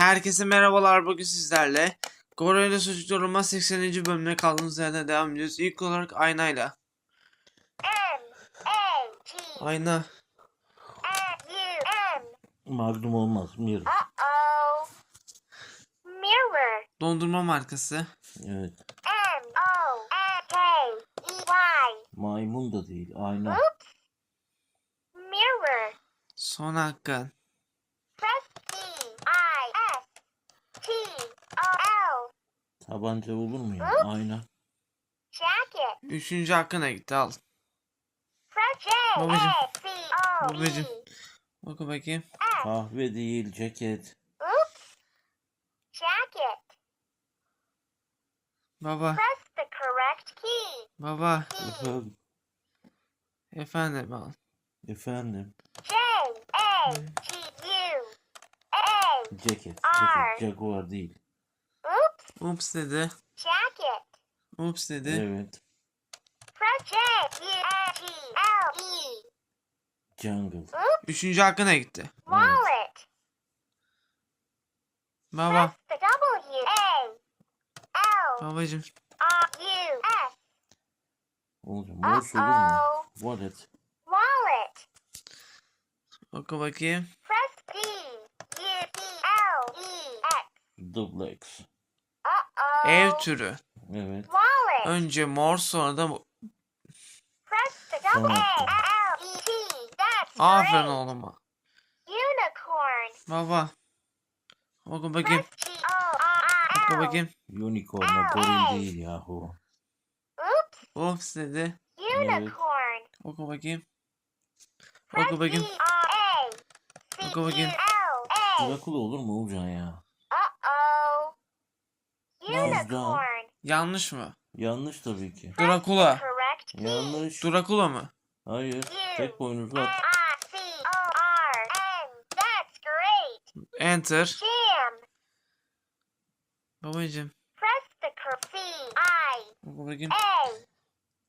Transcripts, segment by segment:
Herkese merhabalar bugün sizlerle Gorilla Çocuklarıma 80. bölümüne kaldığımız yerden devam ediyoruz. İlk olarak aynayla. Ayna. Magnum olmaz. Mir. Mirror. Dondurma markası. Evet. M O N K E Y. Maymun da değil. Ayna. Mirror. Son hakkın. Press P I S T O L. Tabanca olur mu ya? Ayna. Jacket. Üçüncü hakkına gitti al. Babacım. O Babacım. E. Oku bakayım. Kahve değil. Ceket. Oops. Jacket. Baba. Press the correct key. Baba. Efendim. Efendim al. Efendim. J A G U A. Ceket. Ceket. Jaguar değil. Oops. Ups dedi. Jacket. Ups dedi. Evet. E. Jungle. Üçüncü hakkına gitti. Wallet. Baba. Press the W A L Babacım. Uh Morse olur mu? oh. Wallet. Wallet. Oku bakayım. Press P U P L E X. Duplex. Uh oh. Ev türü. Evet. Önce mor sonra da bu- E Aferin oğluma. Unicorn. Baba. Oku bakayım. Oku bakayım. Unicorn. Goril değil yahu. Oops. Ups dedi. Unicorn. Oku bakayım. Oku bakayım. Oku bakayım. Drakula olur mu Olcan ya? Unicorn. Yanlış mı? Yanlış tabii ki. Drakula. Yanlış. Drakula mı? Hayır. Tek boynuzlu at. Enter. Babacım. Bakayım.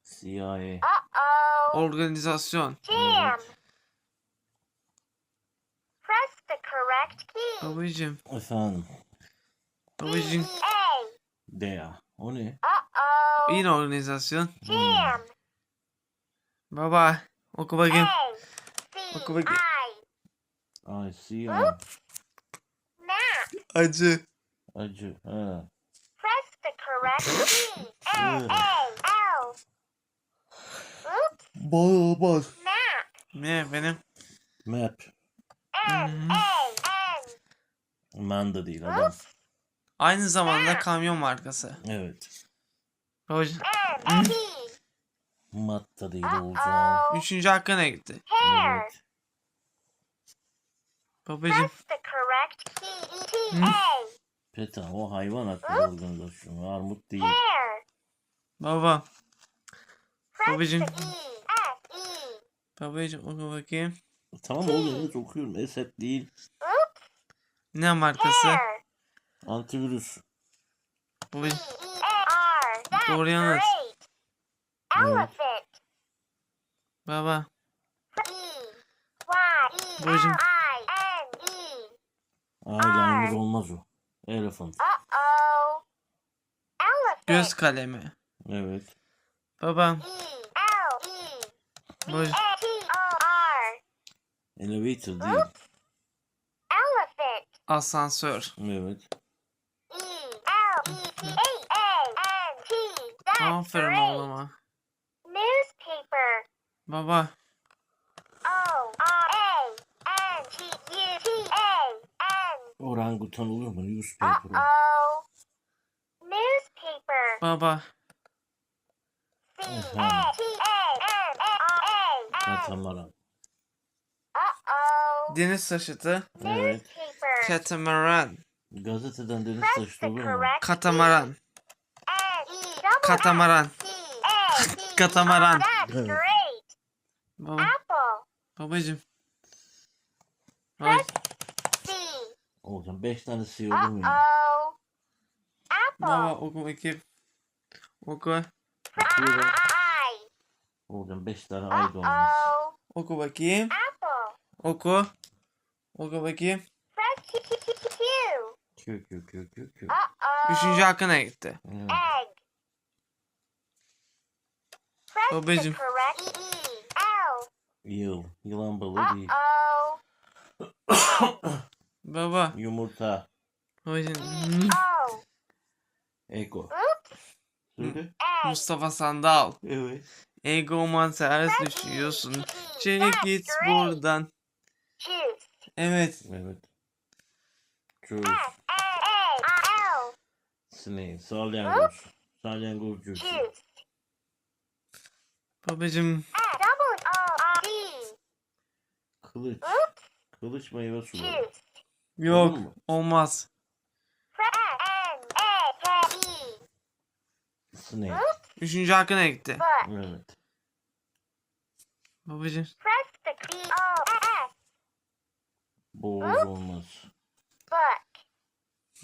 CIA. Organizasyon. Jam. Press the correct key. Babacım. Efendim. Babacım. D-E-A. O ne? Uh-oh. Yine organizasyon. Jam. Baba. Oku bakayım. A. Oku bakayım. C-I. I see. Map. Acı. Acı. Ha. Press the correct key. A-A-L. Oops. Bağlamaz. Map. Ne benim? Map. M-A-N. Man da değil adam. Aynı zamanda kamyon markası. Evet. Babacım. M-T. Mat da değil olacağım. Üçüncü hakkına gitti. Evet. Babacım. Key. E-T-A. PETA o hayvan hakları organizasyonu. Armut değil. Baba. Babacım. the E-S-E. Babacım oku bakayım. Tamam oğlum evet okuyorum. Esep değil. Ne markası? Antivirüs. Babacım. E-A-R. That's Doğru yanıt. great. Elephant. Baba. E-Y-E-L-I-N-E. Eyeliner olmaz o. Elephant. Göz kalemi. Evet. Baba. Babacım. V-A-T-O-R. Elevator değil. Asansör. Evet. Aferin great. oğluma. Newspaper. Baba. O-R-A-N-G-U-T-A-N. Orangutan olur mu? Newspaper. o. Uh-oh. Newspaper. Baba. C-A-T-A-N-A-R-A-N. Katamaran. Uh-oh. Deniz taşıtı. Evet. Newspaper. Katamaran. Gazeteden deniz taşıtı the olur mu? correct Katamaran. N-E-double Katamaran. S-C-A-T. Katamaran. That's Evet. great. Baba. Babacım. C. Olacağım. Beş tane C olur mu? Baba oku bakayım. Oku. Olacağım. Beş tane ay da olmaz. Oku bakayım. Apple. Oku. Oku bakayım. Kö kö kö kö. Uh-oh. Üçüncü hakkına gitti. The Babacım. Yıl. Yılan balığı değil. Baba. Yumurta. Babacım. Ego. Oops. Söyle. Mustafa Sandal. Evet. Egoman ters düşüyorsun. Çek git buradan. Evet. Evet. S-A-A-L. Snake. Salyangoz. Salyangoz. Juice. Babacım. Kılıç. Kılıç meyve suları. Yok. Olur mu? Olmaz. Snake. Üçüncü hakkına gitti. Evet. Babacım. Boğaz olmaz.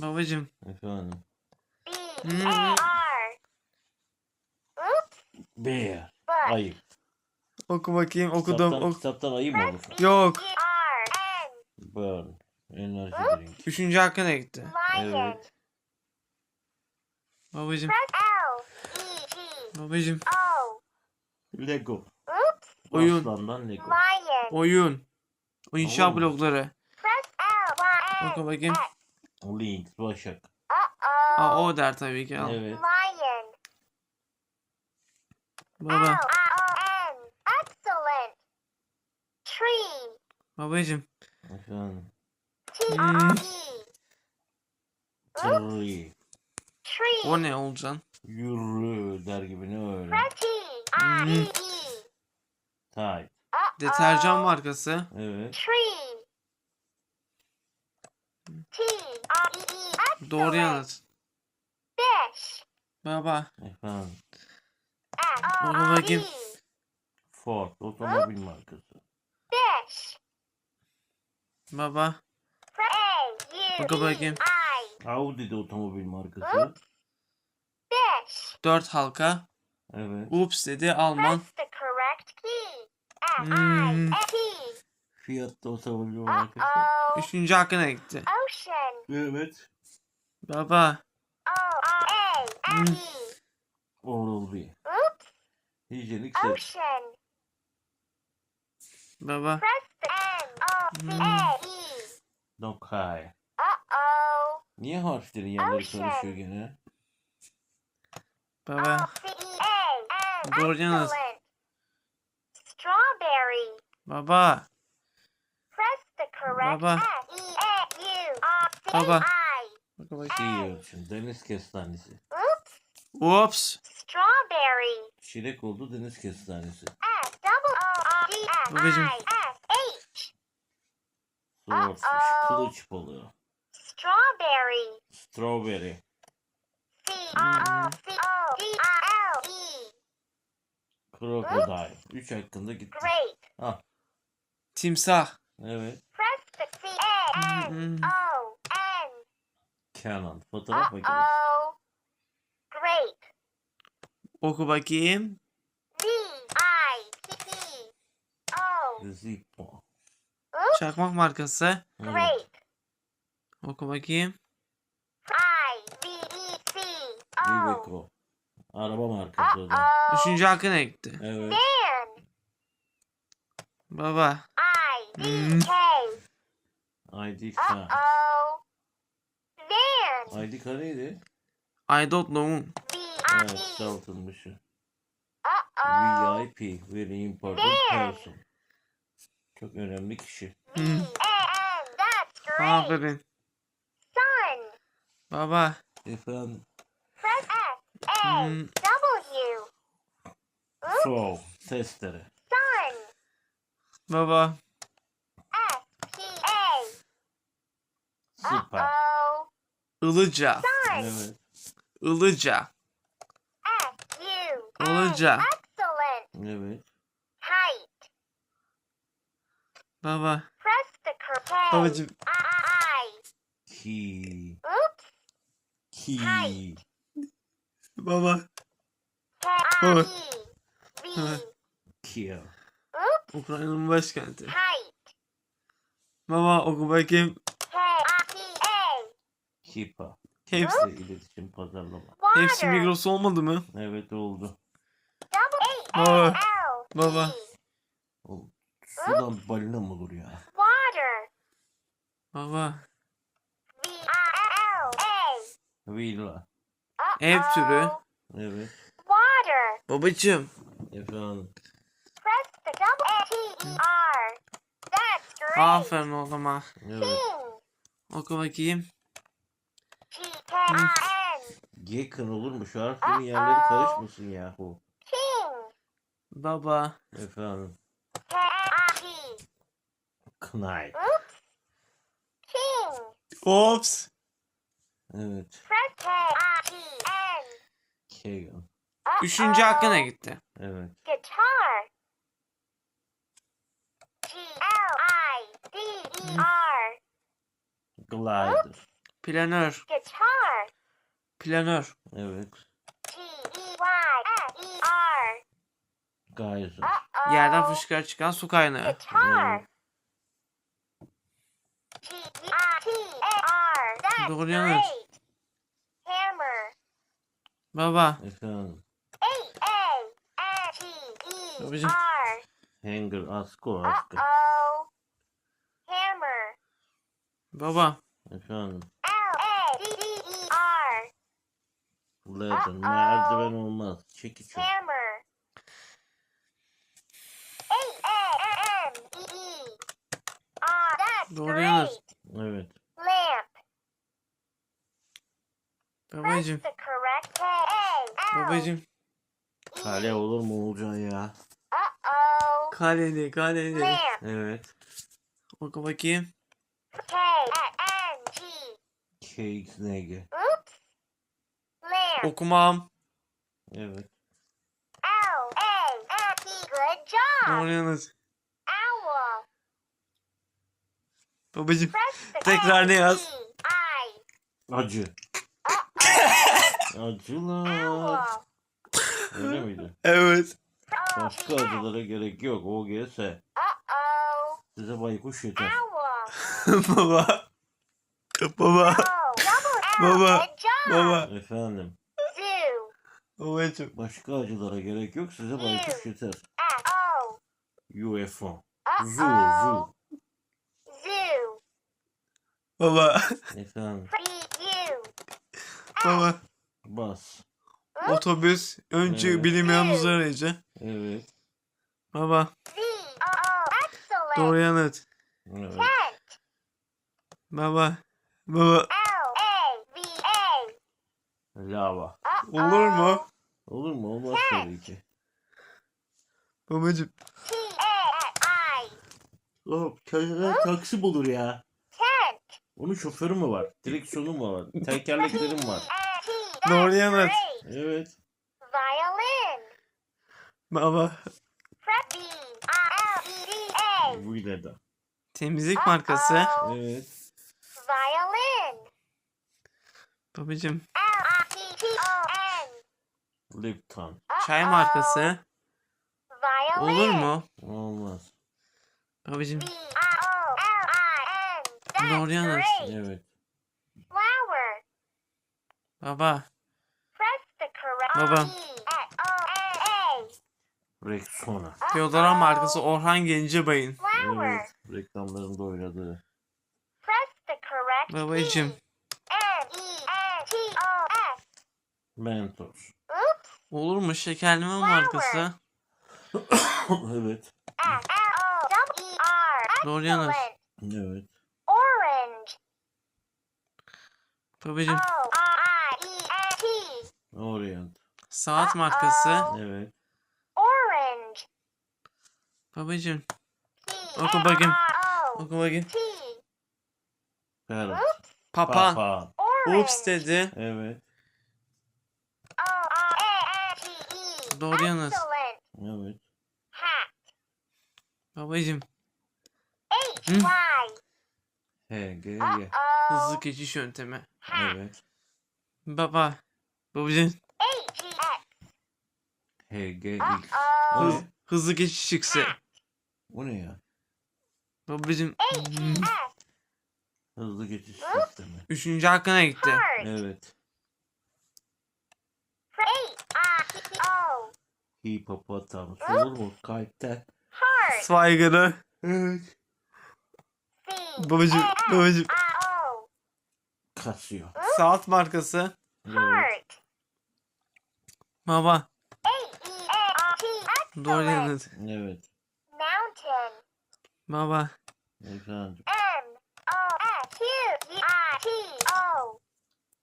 Babacım. Efendim. Oops. Bear. Ayı. Oku bakayım. Okudum. Kitaptan, Ok kitaptan ayı mı olur? Yok. Burn. Enerji drink. Üçüncü hakkına gitti. Lion. Evet. Babacım. Babacım. O. Lego. Oyun. Aslandan Lego. Lion. Oyun. İnşaat Tamam. blokları. Oku bakayım. Lynx. Başak. Aa, o der tabii ki. Al. Evet. Lion. Baba. L-I-O-N. Excellent. Tree. Babacım. Efendim. T-R-E. Tree. Tree. O ne olacaksın? Yürü der gibi ne öyle. Press T-R-E-E. Tight. Deterjan markası. Evet. Tree. T-R-E-E. Doğru yanıt. Baba. Efendim. Onu F-O-R-D. bakayım. Ford. Otomobil markası. Baba. Oku bakayım. A-U-D-I. De otomobil markası. Dört halka. Evet. Ups dedi Alman. Press the correct key. Hmm. Da otomobil markası. Uh-oh. Üçüncü hakkına gitti. Ocean. Evet. Baba. O-R-A-N-E. Oral B. Oops. Hijyenik set. Ocean. Baba. Press the N-O-C-A-E. Nokai. Uh-oh. Niye harflerin yerleri Ocean. karışıyor gene? Baba. O-C-E-A-N. Doğru. Excellent. Strawberry. Baba. Press the correct Baba. S-E-A-U-R-C-I. Baba. Bak bakayım. İyi ölçüm. Deniz kestanesi. Oops. Strawberry. Çilek oldu deniz kestanesi. Babacım. Uh-oh. Kılıç balığı. Strawberry. Strawberry. C-R-O-C-O-D-I-L-E. Crocodile. Üç hakkında gitti. Grape. Ah. Timsah. Evet. Press the C-A-N-O-N. Canon. Fotoğraf makinesi. Uh-oh. Grape. Oku bakayım. V-I-P-P-O. Zippo. Çakmak markası. Grape. Oku bakayım. I-V-E-C-O. Iveco. Araba markası o da. Uh-oh. Üçüncü hakkına gitti. Evet. Van. Baba. I-V-K. ID Uh card. oh. Van. ID card neydi? I don't know. Evet. V-I-P. Saltılmışı. Oh. VIP. Very important Van. person. Çok önemli kişi. Hmm. V-A-N. That's great. Aferin. Sun. Baba. Efendim. Press. A. Hmm. W. Saw. Testere. Sun. Baba. S. T. A. Uh Süper. oh. Ilıca. Evet. Ilıca. N. Ilıca. Excellent. Evet. Height. Baba. Press the correct. Babacım. I. Key. Oops. Height. Baba. Baba. Oops. Ukrayna'nın başkenti. Height. Baba bakayım. Kipa. Hepsi. İletişim pazarlama. Hepsi. Migros olmadı mı? Evet oldu. Baba. Baba. Oğlum, Sudan balina mı olur ya? Water. Baba. Villa. Ev türü. Evet. Water. Babacım. Efendim. Press the double T E R. That's great. Aferin oğluma. Evet. Oku bakayım. G K I N. Gekın olur mu? Şu harflerin yerleri karışmasın yahu. King. Baba. Efendim. Knight. Oops. King. Ops. Evet. Kagan. Üçüncü hakkına gitti. Evet. Guitar. G L I D E R. Glider. Planör. Guitar. Planör. Evet. G E Y S E R. Geyser. Uh-oh. Yerden fışkıra çıkan su kaynağı. Guitar. G E I T. That's Doğru great. Hammer. Baba. Efendim. E Babacım. R. Hanger. Askı. Uh-oh. Hammer. Baba. Efendim. L A D D E R. Ladder. Merdiven olmaz. Çekiç. o. Hammer. A A N E R. That's Doğru great. Evet. Lamp. Babacım. the correct K A L Babacım. Kale olur mu Olcan ya? Kaleli kaleli. Lamp. Evet. Oku bakayım. K N G. Cakes nege. Oops. Lamp. Okumam. Evet. L A P. Good job. Doğru yanlış. Owl. Babacım. Tekrar ne yaz? Acı. Acılar. Owl. Öyle miydi? Evet. O Başka acılara gerek yok. OGS. Uh-oh. Size baykuş yeter. Owl. Baba. Baba. Baba. Baba. Efendim. Babacım. Başka acılara gerek yok. Size baykuş yeter. UFO. Zoo. Zoo. Zoo. Baba. Efendim. Baba. Bas. Otobüs. Önce Evet. bilim yalnızı arayıcı. Evet. Baba. Doğru yanıt. Evet. Baba. Baba. Lava. Olur mu? Olur mu? Olmaz tabii ki. Babacım. Kendine taksi bulur ya. Onun şoförü mü var? Direksiyonu mu var? Tekerlekleri var? Doğru yanıt. Evet. Violin. Baba. E A. Bu ile de. Temizlik markası. Evet. Violin. Babacım. Lipton. Çay markası. Olur mu? Olmaz. That's Doğru great. Evet. Flower. Baba. Baba. Rexona. Deodorant markası Orhan Gencebay'ın. Evet. Reklamlarında oynadığı. Babacım. E N T O S. Mentos. Oops. Olur mu? Şekerleme markası. evet. E. Doğru. Evet. Orange. Babacım. Orient. Saat markası. Evet. Orange. Babacım. Oku bakayım. R O Oku bakayım. Parrot. Papağan. Orange. Ups dedi. Evet. O R A N T E. Doğru. Excellent. Evet. Babacım. H Hı. Y. H, G. Uh-oh. Hızlı geçiş yöntemi. Evet. Baba. Babacım. H G. O Hız, ne? hızlı geçiş çıksı. O ne ya? Babacım. Hızlı geçiş sistemi. Üçüncü hakkına gitti. Evet. Hipopotamus olur mu? Kalpten. Saygılı. Evet. Babacım, babacım. Kasıyor. Saat markası. Evet. Heart. Baba. Doğru yanıt. Evet. Mountain. Baba. Efendim. M-O-S-Q-U-I-T-O.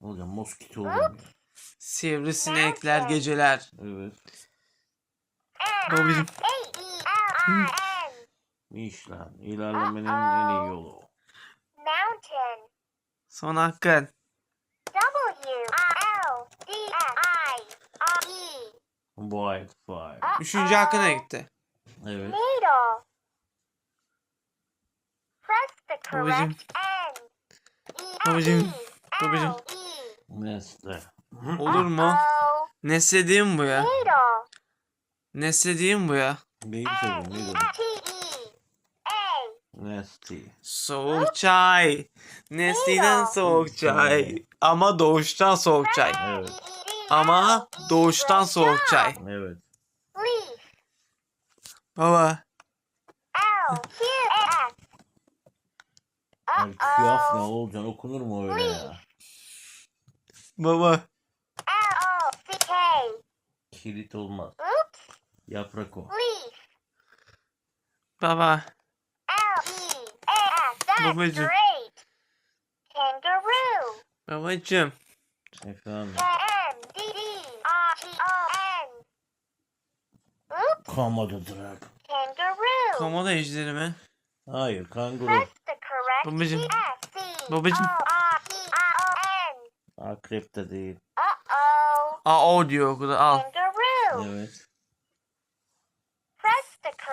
Hocam moskito olur? Sivrisinekler geceler. Evet. Babacım. A-E-L-I-N. Michelin. İlerlemenin en iyi yolu. Mountain. Son hakkın. W-I-L-D-I-R-E. Wildfire. Üçüncü hakkına gitti. Evet. Needle. Press the Babacım. correct end. Babacım. Babacım. E-L-E. Nesle. Olur mu? O. Neslediğim bu ya. Needle. Neslediğim bu ya. Neyi tabii. Nasty. Soğuk çay. Nesliden soğuk çay. Ama doğuştan soğuk çay. Evet. Ama doğuştan soğuk çay. Evet. Baba. Abi kıyaf ne olacaksın okunur mu öyle ya? Baba. Kilit olmaz. Yaprak o. Leaf. Baba. Babacım. great. Kangaroo. Babacım. Efendim. Komodo dragon. Kangaroo. Komodo ejderi mi? Hayır kanguru. Press the correct Babacım. Babacım. Akrep de değil. Uh-oh. Aa o diyor okulda al. Kangaroo. Evet.